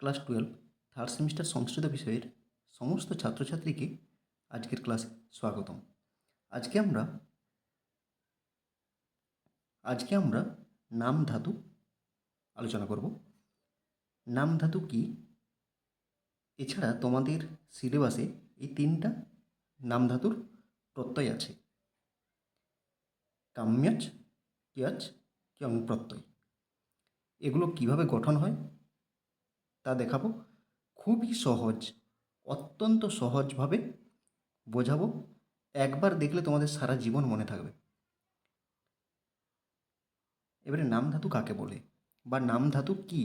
Class twelve third semester Sanskrit বিষয়ের সমস্ত ছাত্রছাত্রীকে আজকের ক্লাসে স্বাগতম। আজকে আমরা আজকে আমরা নাম ধাতু আলোচনা করব। নাম ধাতু কি? এছাড়া তোমাদের সিলেবাসে এই তিনটা নাম ধাতুর প্রত্যয় আছে। কাম্যাচ, কিয়াচ, কিয়ং প্রত্যয়। এগুলো কীভাবে গঠন হয়? তা দেখাবো। খুবই সহজ, অত্যন্ত সহজভাবে বোঝাবো। একবার দেখলে তোমাদের সারা জীবন মনে থাকবে। এবারে নাম ধাতু কাকে বলে বা নাম ধাতু কি?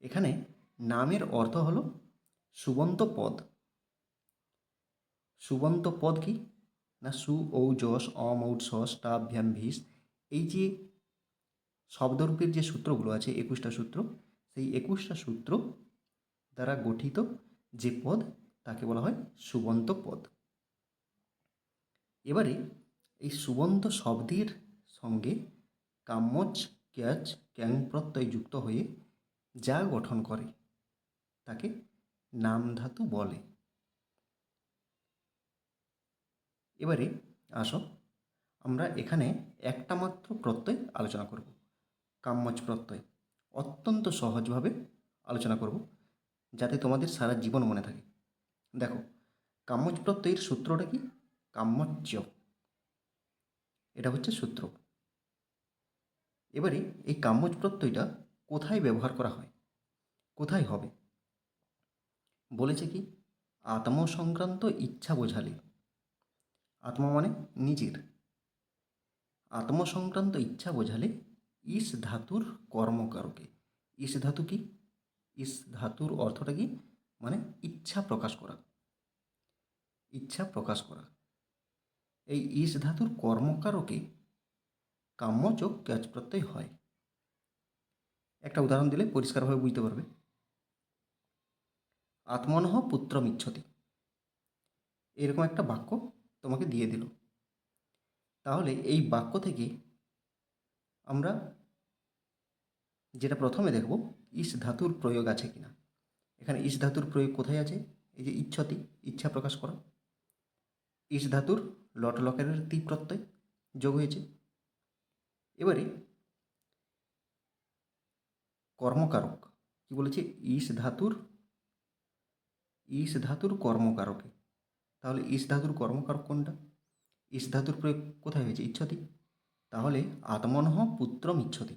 এখানে নামের অর্থ হলো সুবন্ত পদ। সুবন্ত পদ কি? না সু, ঔ, যশ, অম ঔট সস টাভ্যাম ভিস এই যে শব্দরূপের যে সূত্রগুলো আছে, একুশটা সূত্র সেই একুশটা সূত্র দ্বারা গঠিত যে পদ, তাকে বলা হয় সুবন্ত পদ। এবারে এই সুবন্ত শব্দের সঙ্গে কাম্যচ ক্যাচ, ক্যাং প্রত্যয় যুক্ত হয়ে যা গঠন করে, তাকে নাম ধাতু বলে। এবারে আসো, আমরা এখানে একটা মাত্র প্রত্যয় আলোচনা করব কাম্যচ প্রত্যয়। অত্যন্ত সহজভাবে আলোচনা করব, যাতে তোমাদের সারা জীবন মনে থাকে। দেখো কাম্যচ প্রত্যয়ের সূত্রটা কি? কাম্যচ্য। এটা হচ্ছে সূত্র। এবারে এই কাম্যচ প্রত্যয়টা কোথায় ব্যবহার করা হয়? কোথায় হবে? বলেছে কি, আত্মসংক্রান্ত ইচ্ছা বোঝালে। আত্মা মানে নিজের। আত্মসংক্রান্ত ইচ্ছা বোঝালে ইস ধাতুর কর্মকারকে। ইস ধাতু কি? ইস ধাতুর অর্থটা কি? মানে ইচ্ছা প্রকাশ করা। ইচ্ছা প্রকাশ করা। এই ইস ধাতুর কর্মকারকে কাম্যচোখ ক্যাচ প্রত্যয় হয়। একটা উদাহরণ দিলে পরিষ্কারভাবে বুঝতে পারবে। আত্মনহ পুত্র মিচ্ছতি। এরকম একটা বাক্য তোমাকে দিয়ে দিল। তাহলে এই বাক্য থেকে আমরা যেটা প্রথমে দেখব, ইস ধাতুর প্রয়োগ আছে কিনা। এখানে ইস ধাতুর প্রয়োগ কোথায় আছে? এই যে ইচ্ছতি, ইচ্ছা প্রকাশ করা। ইস ধাতুর লট লকারের তি প্রত্যয় যোগ হয়েছে। এবারে কর্মকারক, কি বলেছে? ইস ধাতুর ইস ধাতুর কর্মকারকে। তাহলে ইস ধাতুর কর্মকারক কোনটা? ইস ধাতুর প্রয়োগ কোথায় হয়েছে? ইচ্ছতি। তাহলে আত্মনহ পুত্রম ইচ্ছতি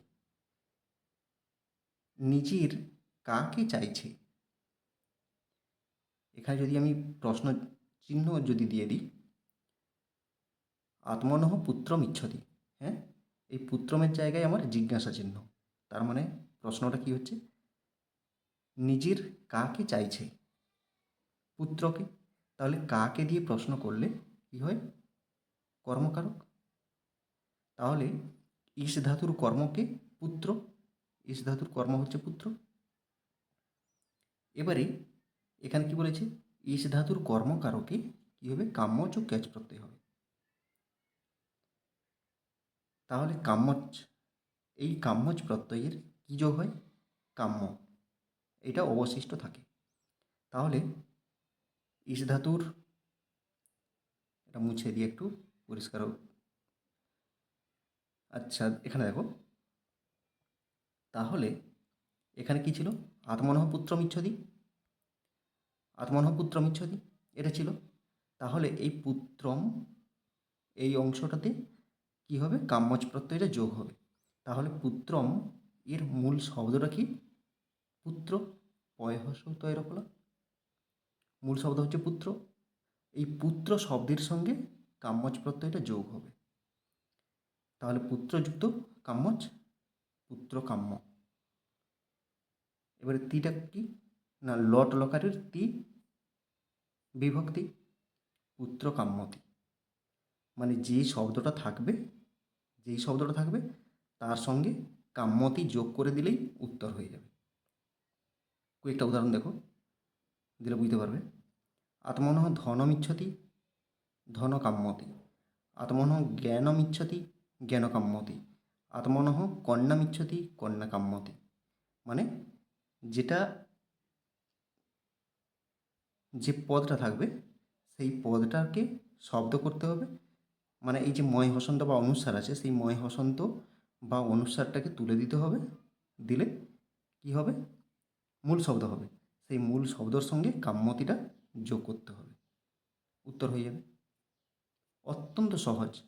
নিজের কাকে চাইছে? এখানে যদি আমি প্রশ্ন চিহ্ন যদি দিয়ে দিই, আত্মনহ পুত্রম ইচ্ছতি হ্যাঁ? এই পুত্রমের জায়গায় আমার জিজ্ঞাসা চিহ্ন। তার মানে প্রশ্নটা কি হচ্ছে? নিজের কাকে চাইছে? পুত্রকে? তাহলে কাকে দিয়ে প্রশ্ন করলে কি হয়? কর্মকারক? তাহলে ইস ধাতুর কর্মকে পুত্র। ইস ধাতুর কর্ম হচ্ছে পুত্র। এবারে এখানে কি বলেছে? ইস ধাতুর কর্মকারকে কি? হবে? কাম্যচ ও ক্যাচ প্রত্যয় হবে। তাহলে কাম্যচ, এই কাম্যচ প্রত্যয়ের কী যোগ হয়? কাম্য। এটা অবশিষ্ট থাকে। তাহলে ইস ধাতুর, এটা মুছে দিয়ে একটু পরিষ্কার আচ্ছা এখানে দেখো। তাহলে এখানে কি ছিল? আত্মনহ পুত্র মিচ্ছদি। আত্মনহ পুত্র মিচ্ছদি, এটা ছিল। তাহলে এই পুত্রম, এই অংশটাতে কি হবে? কাম্যচ প্রত্যয়টা যোগ হবে। তাহলে পুত্রম, এর মূল শব্দটা কি? পুত্র। পয়হস তৈরকলা মূল শব্দ হচ্ছে পুত্র। এই পুত্র শব্দের সঙ্গে কাম্যচ প্রত্যয়টা যোগ হবে। তাহলে পুত্রযুক্ত কাম্যচ পুত্র কাম্য এবারে তিটা কি? না, লট লকারের তি, বিভক্তি পুত্র কাম্যতি মানে যে শব্দটা থাকবে, যেই শব্দটা থাকবে, তার সঙ্গে কাম্যতি যোগ করে দিলেই উত্তর হয়ে যাবে। কয়েকটা উদাহরণ দেখো, দিলে বুঝতে পারবে। আত্মনঃ ধনমিচ্ছতি, ধনকাম্যতি। আত্মনঃ জ্ঞানমিচ্ছতি জ্ঞানকাম্যতি আত্মনঃ কন্যামিচ্ছতি কন্যাকাম্যতি মানে যেটা যে পদটা থাকবে, সেই পদটাকে শব্দ করতে হবে। মানে এই যে ময় হসন্ত বা অনুস্বার আছে, সেই ময় হসন্ত বা অনুস্বারটাকে তুলে দিতে হবে। দিলে কি হবে? মূল শব্দ হবে। সেই মূল শব্দর সঙ্গে কাম্যতিটা যোগ করতে হবে। উত্তর হয়ে যাবে। অত্যন্ত সহজ।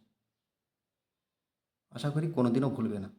আশা করি কোনো দিনও ভুলবে না।